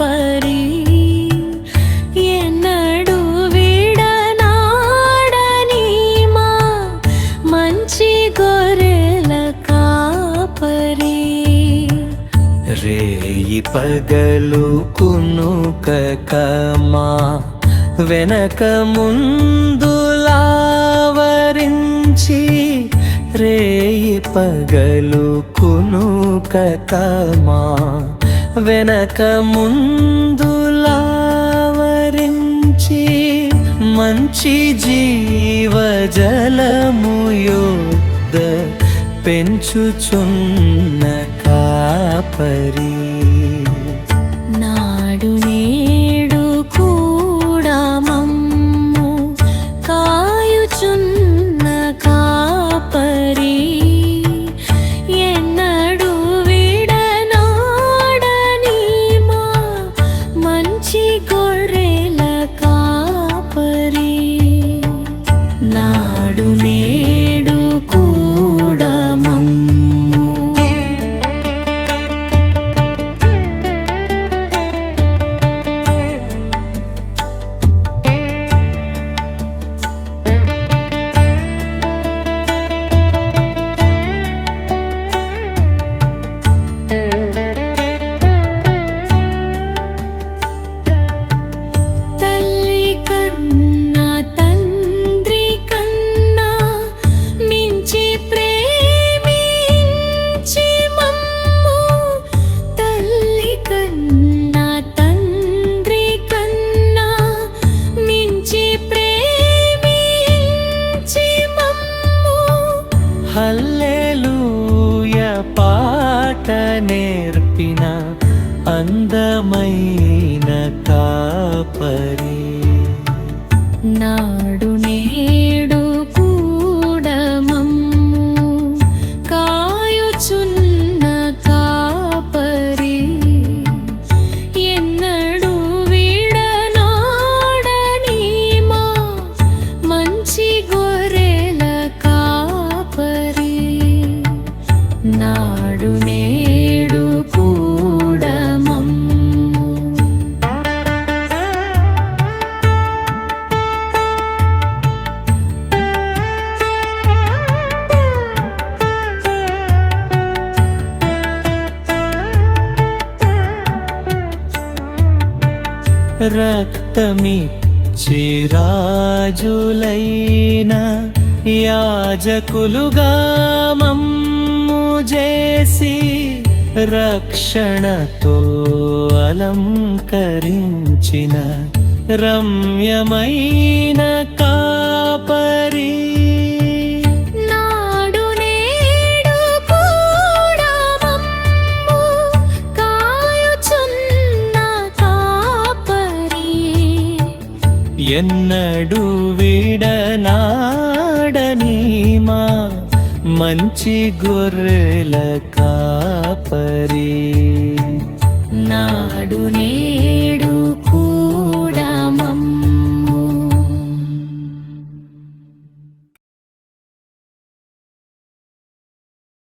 కాపరి ఎన్నడు విడనాడని మా మంచి గొర్రెల కాపరి. రేయి పగలు కునుకమా వెనక ముందులావరించి రేయి పగలు కునుకమా వెనక ముందులావరించి మంచి జీవజలము యొద్ద పెంచుచున్న కాపరీ. నాడు ஹல்லேலூய பாட்ட நேர்ப்பினா அந்த மை రక్తమిచ్చి రాజులైన యాజకులుగా మమ్ము చేసి రక్షణతో అలంకరించిన రమ్యమైన కా ఎన్నడు విడనాడని మా మంచి గొర్రెల కాపరి. నాడు నేడు కూ